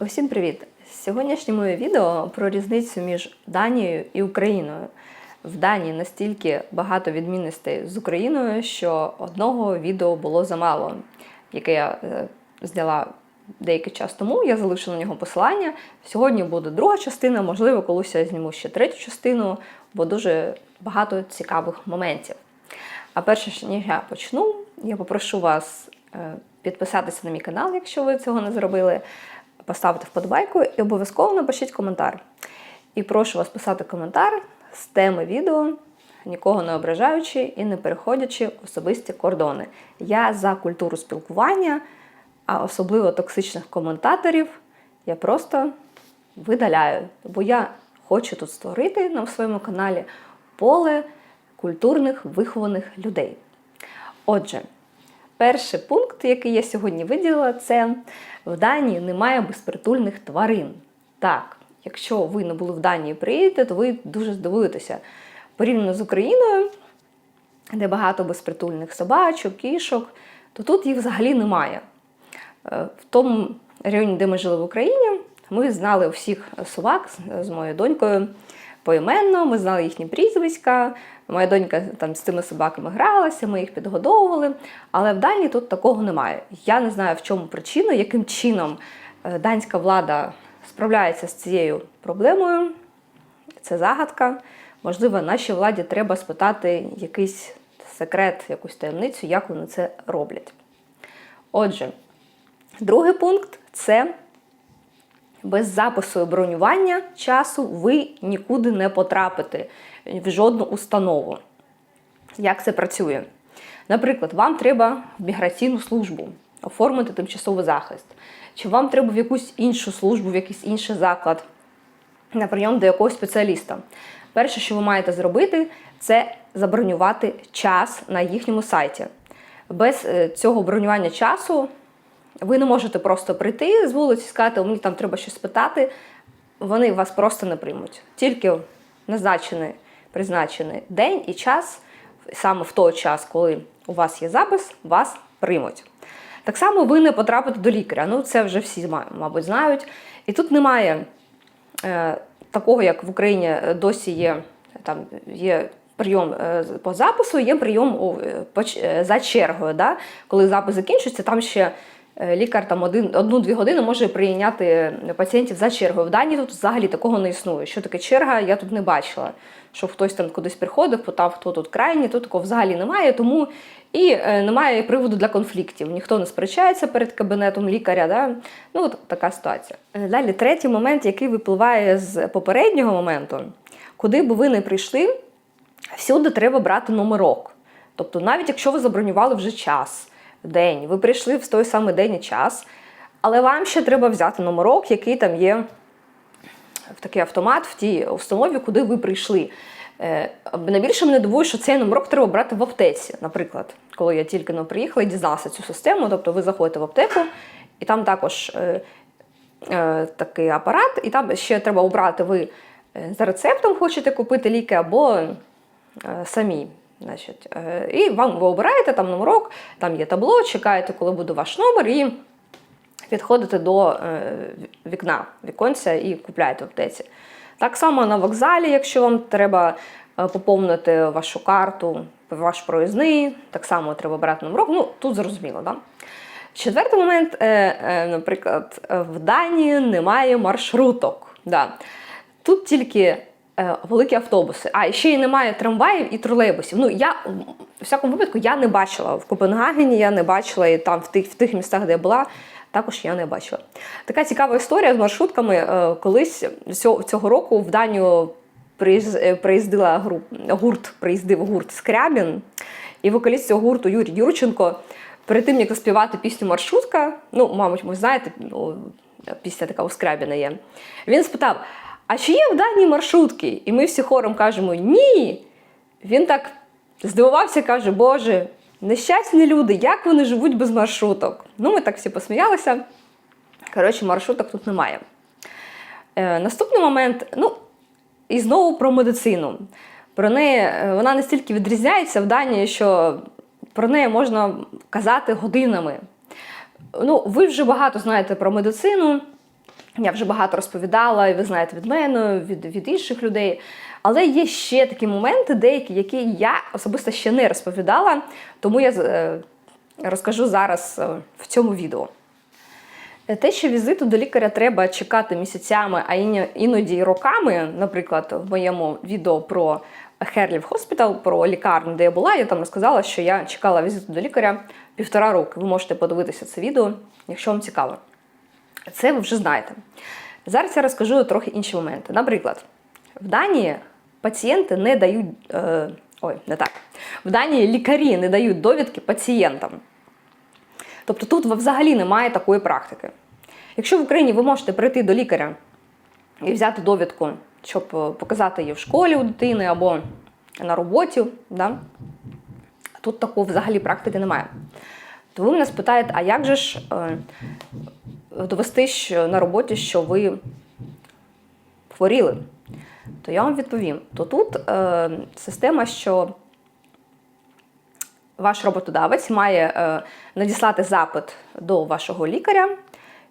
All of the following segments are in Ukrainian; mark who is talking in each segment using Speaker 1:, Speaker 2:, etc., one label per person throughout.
Speaker 1: Усім привіт! Сьогоднішнє моє відео про різницю між Данією і Україною. В Данії настільки багато відмінностей з Україною, що одного відео було замало, яке я е, зняла деякий час тому. Я залишу на нього посилання. Сьогодні буде друга частина, можливо, колись я зніму ще третю частину, бо дуже багато цікавих моментів. А перше, ніж я почну, я попрошу вас е, підписатися на мій канал, якщо ви цього не зробили, поставити вподобайку і обов'язково напишіть коментар. І прошу вас писати коментар з теми відео, нікого не ображаючи і не переходячи особисті кордони. Я за культуру спілкування, а особливо токсичних коментаторів я просто видаляю, бо я хочу тут створити на своєму каналі поле культурних вихованих людей. Отже, перший пункт, який я сьогодні виділила, це в Данії немає безпритульних тварин. Так, якщо ви не були в Данії і приїдете, то ви дуже здивуєтеся. Порівняно з Україною, де багато безпритульних собачок, кішок, то тут їх взагалі немає. Е, В тому районі, де ми жили в Україні, ми знали всіх собак з- з моєю донькою поіменно, ми знали їхні прізвиська. Моя донька там з цими собаками гралася, ми їх підгодовували. Але в Данії тут такого немає. Я не знаю, в чому причина, яким чином е, данська влада справляється з цією проблемою. Це загадка. Можливо, нашій владі треба спитати якийсь секрет, якусь таємницю, як вони це роблять. Отже, другий пункт це без запису і бронювання часу ви нікуди не потрапите в жодну установу. Як це працює? Наприклад, вам треба в міграційну службу оформити тимчасовий захист, чи вам треба в якусь іншу службу, в якийсь інший заклад на прийом до якогось спеціаліста. Перше, що ви маєте зробити, це забронювати час на їхньому сайті. Без е, цього бронювання часу ви не можете просто прийти з вулиці сказати, мені там треба щось спитати. Вони вас просто не приймуть. Тільки назначений призначений день і час, саме в той час, коли у вас є запис, вас приймуть. Так само ви не потрапите до лікаря. Ну, це вже всі, мабуть, знають. І тут немає е, такого, як в Україні е, досі є, там, є прийом е, по запису, є прийом у, е, по е, за чергою. Да? Коли запис закінчується, там ще лікар там одну-дві години може прийняти е, пацієнтів за чергою. В Данії тут взагалі такого не існує. Що таке черга, я тут не бачила. Щоб хтось там кудись приходив, питав, хто тут крайній, тут такого взагалі немає, тому і е, немає приводу для конфліктів. Ніхто не сперечається перед кабінетом лікаря. Да? Ну, от така ситуація. Е, Далі, третій момент, який випливає з попереднього моменту, куди би ви не прийшли, всюди треба брати номерок. Тобто, навіть якщо ви забронювали вже час, день, ви прийшли в той самий день і час, але вам ще треба взяти номерок, який там є в такий автомат в тій установі, куди ви прийшли. Е, Найбільше мене дивує, що цей номерок треба брати в аптеці. Наприклад, коли я тільки не приїхала і дізналася цю систему, тобто ви заходите в аптеку, і там також е, е, такий апарат, і там ще треба обрати, ви е, за рецептом хочете купити ліки або е, самі. Значить, е, і вам ви обираєте там номерок, там є табло, чекаєте, коли буде ваш номер, і підходите до е, вікна, віконця і купляєте в аптеці. Так само на вокзалі, якщо вам треба е, поповнити вашу карту, ваш проїзний, так само треба брати номерок. Ну, тут зрозуміло, да? Четвертий момент, наприклад, в Данії немає маршруток. Да. Тут тільки великі автобуси, а ще й немає трамваїв і тролейбусів. Ну, я в всякому випадку я не бачила в Копенгагені, я не бачила і там в тих, в тих містах, де я була, також я не бачила. Така цікава історія з маршрутками. Е, Колись цього, цього року в Данію е, приїздила груп, гурт, приїздив гурт Скрябін, і вокаліст цього гурту Юрій Юрченко. Перед тим, як заспівати пісню Маршрутка, ну, мабуть, ви знаєте, ну, пісня така у Скрябіна є. Він спитав: а чи є в Данії маршрутки? І ми всі хором кажемо ні. Він так здивувався, каже, Боже, нещасні люди, як вони живуть без маршруток? Ну, ми так всі посміялися. Коротше, маршруток тут немає. Е, наступний момент, ну, і знову про медицину. Про неї е, вона настільки відрізняється в Данії, що про неї можна казати годинами. Ну, ви вже багато знаєте про медицину. Я вже багато розповідала, і ви знаєте від мене, від, від інших людей. Але є ще такі моменти, деякі, які я особисто ще не розповідала, тому я е, розкажу зараз е, в цьому відео. Е, Те, що візиту до лікаря треба чекати місяцями, а іноді й роками, наприклад, в моєму відео про Херлів Хоспітал, про лікарню, де я була, я там розказала, що я чекала візиту до лікаря півтора роки. Ви можете подивитися це відео, якщо вам цікаво. Це ви вже знаєте. Зараз я розкажу трохи інші моменти. Наприклад, в Данії пацієнти не дають. Е, ой, не так. В Данії лікарі не дають довідки пацієнтам. Тобто тут взагалі немає такої практики. Якщо в Україні ви можете прийти до лікаря і взяти довідку, щоб е, показати її в школі у дитини або на роботі, да? тут такої взагалі практики немає. То ви мене спитаєте, а як же ж е, довести що на роботі, що ви хворіли? То я вам відповім: то тут е, система, що ваш роботодавець має е, надіслати запит до вашого лікаря,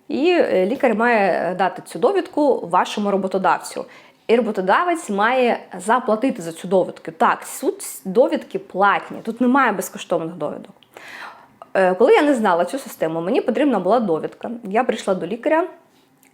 Speaker 1: і е, лікар має дати цю довідку вашому роботодавцю. І роботодавець має заплатити за цю довідку. Так, тут довідки платні, тут немає безкоштовних довідок. Е, Коли я не знала цю систему, мені потрібна була довідка. Я прийшла до лікаря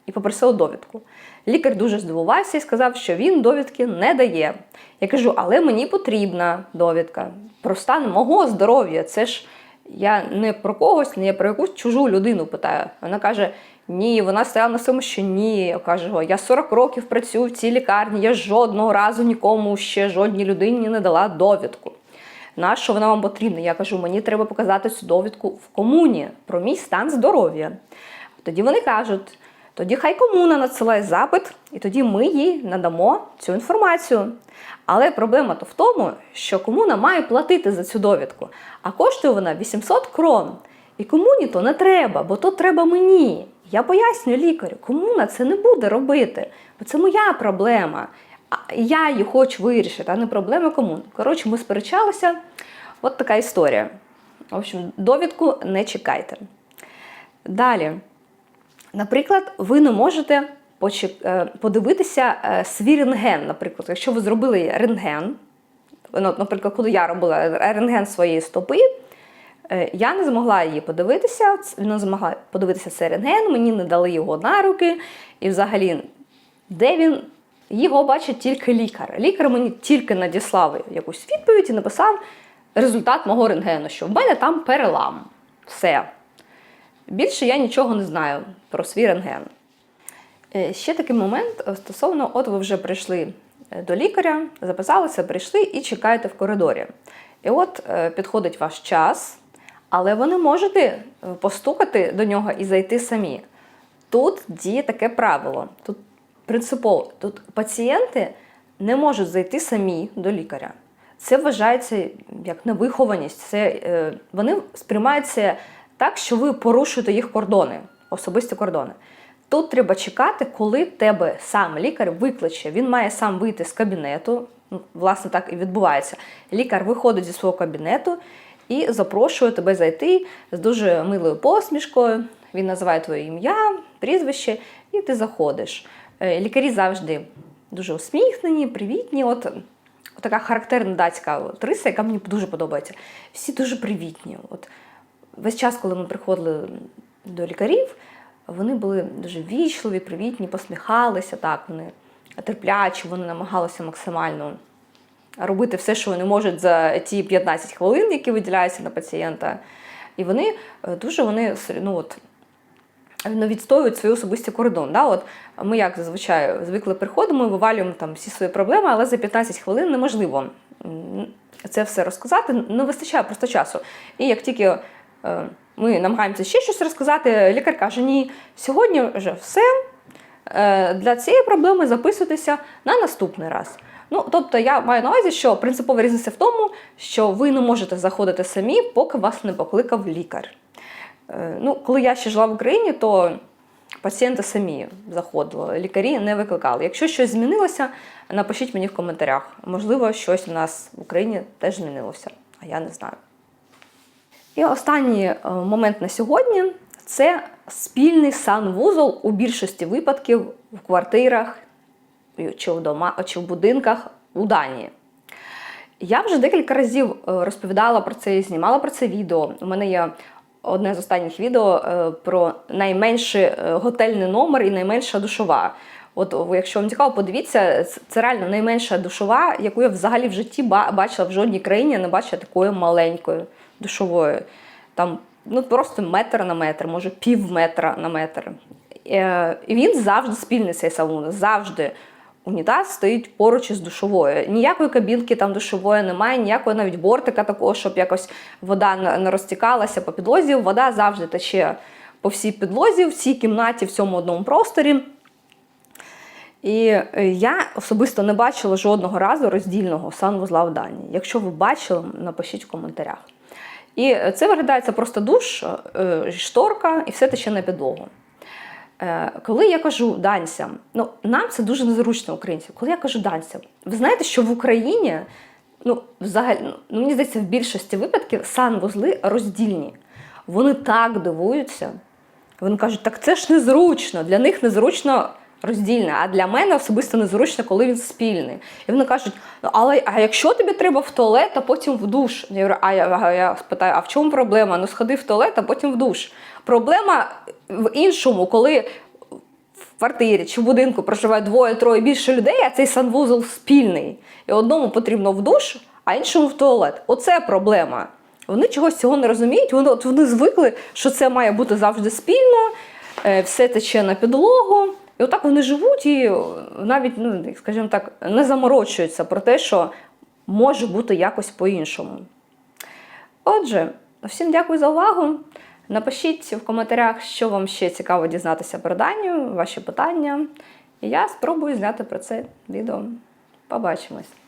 Speaker 1: і попросила довідку. Лікар дуже здивувався і сказав, що він довідки не дає. Я кажу, але мені потрібна довідка про стан мого здоров'я. Це ж я не про когось, не про якусь чужу людину питаю. Вона каже: ні, вона стояла на тому, що ні. Я кажу, я 40 років працюю в цій лікарні, я жодного разу нікому ще жодній людині не дала довідку. На що вона вам потрібна? Я кажу, мені треба показати цю довідку в комуні про мій стан здоров'я. Тоді вони кажуть, тоді хай комуна надсилає запит, і тоді ми їй надамо цю інформацію. Але проблема то в тому, що комуна має платити за цю довідку, а коштує вона 800 крон. І комуні то не треба, бо то треба мені. Я пояснюю лікарю, комуна це не буде робити, бо це моя проблема. Я її хочу вирішити, а не проблема комуни. Коротше, ми сперечалися. От така історія. В общем, довідку не чекайте. Далі. Наприклад, ви не можете е, подивитися е, свій рентген. Наприклад, якщо ви зробили рентген, ну, наприклад, коли я робила рентген своєї стопи, е, я не змогла її подивитися, не змогла подивитися цей рентген, мені не дали його на руки. І взагалі, де він, його бачить тільки лікар. Лікар мені тільки надіслав якусь відповідь і написав результат мого рентгену, що в мене там перелам. Все. Більше я нічого не знаю про свій рентген. Е, Ще такий момент е, стосовно, от ви вже прийшли е, до лікаря, записалися, прийшли і чекаєте в коридорі. І от підходить ваш час, але ви не можете постукати до нього і зайти самі. Тут діє таке правило. Тут принципово, тут пацієнти не можуть зайти самі до лікаря. Це вважається як невихованість. Це, е, вони сприймаються так, що ви порушуєте їх кордони, особисті кордони. Тут треба чекати, коли тебе сам лікар викличе. Він має сам вийти з кабінету. Ну, Власне, так і відбувається. Лікар виходить зі свого кабінету і запрошує тебе зайти з дуже милою посмішкою. Він називає твоє ім'я, прізвище, і ти заходиш. Е, Лікарі завжди дуже усміхнені, привітні. От така характерна датська от риса, яка мені дуже подобається. Всі дуже привітні. От весь час, коли ми приходили до лікарів, вони були дуже вічливі, привітні, посміхалися, так, вони терплячі, вони намагалися максимально робити все, що вони можуть за ті 15 хвилин, які виділяються на пацієнта. І вони е, дуже вони ну, от, відстоюють свої особисті кордон. Да? От ми, як зазвичай, звикли приходимо, вивалюємо там всі свої проблеми, але за 15 хвилин неможливо це все розказати, не вистачає просто часу. І як тільки е, ми намагаємося ще щось розказати, лікар каже: ні, сьогодні вже все. Е, Для цієї проблеми записуйтеся на наступний раз. Ну, тобто я маю на увазі, що принципова різниця в тому, що ви не можете заходити самі, поки вас не покликав лікар. Е, Ну, коли я ще жила в Україні, то пацієнти самі заходили, лікарі не викликали. Якщо щось змінилося, напишіть мені в коментарях. Можливо, щось у нас в Україні теж змінилося, а я не знаю. І останній е, момент на сьогодні Це спільний санвузол у більшості випадків в квартирах чи в, дома, чи в будинках у Данії. Я вже декілька разів е, розповідала про це і знімала про це відео. У мене є одне з останніх відео е, про найменший е, готельний номер і найменша душова. От якщо вам цікаво, подивіться, це- реально найменша душова, яку я взагалі в житті ба- бачила в жодній країні, не бачила такої маленької душової. Там ну просто метр на метр, може пів метра на метр. Е, І він завжди спільний цей сауна, завжди. Унітаз стоїть поруч із душовою. Ніякої кабінки там душової немає, ніякого навіть бортика такого, щоб якось вода не розтікалася по підлозі. Вода завжди тече по всій підлозі, в цій кімнаті, в цьому одному просторі. І е, я особисто не бачила жодного разу роздільного санвузла в Данії. Якщо ви бачили, напишіть в коментарях. І е, це виглядає це просто душ, е, шторка і все тече на підлогу. Е, Коли я кажу данцям, ну нам це дуже незручно українцям. Коли я кажу данцям, ви знаєте, що в Україні, ну взагалі, ну мені здається, в більшості випадків санвузли роздільні. Вони так дивуються. Вони кажуть, так це ж незручно. Для них незручно роздільне, а для мене особисто незручно, коли він спільний. І вони кажуть: ну але а якщо тобі треба в туалет, а потім в душ? Я говорю, а я, а я питаю, а в чому проблема? Ну сходи в туалет, а потім в душ. Проблема в іншому, коли в квартирі чи в будинку проживає двоє-троє більше людей, а цей санвузол спільний. І одному потрібно в душ, а іншому в туалет. Оце проблема. Вони чогось цього не розуміють. Вони, от вони звикли, що це має бути завжди спільно, е, все тече на підлогу. І отак вони живуть і навіть, ну, скажімо так, не заморочуються про те, що може бути якось по-іншому. Отже, всім дякую за увагу. Напишіть в коментарях, що вам ще цікаво дізнатися про Данію, ваші питання. І я спробую зняти про це відео. Побачимось!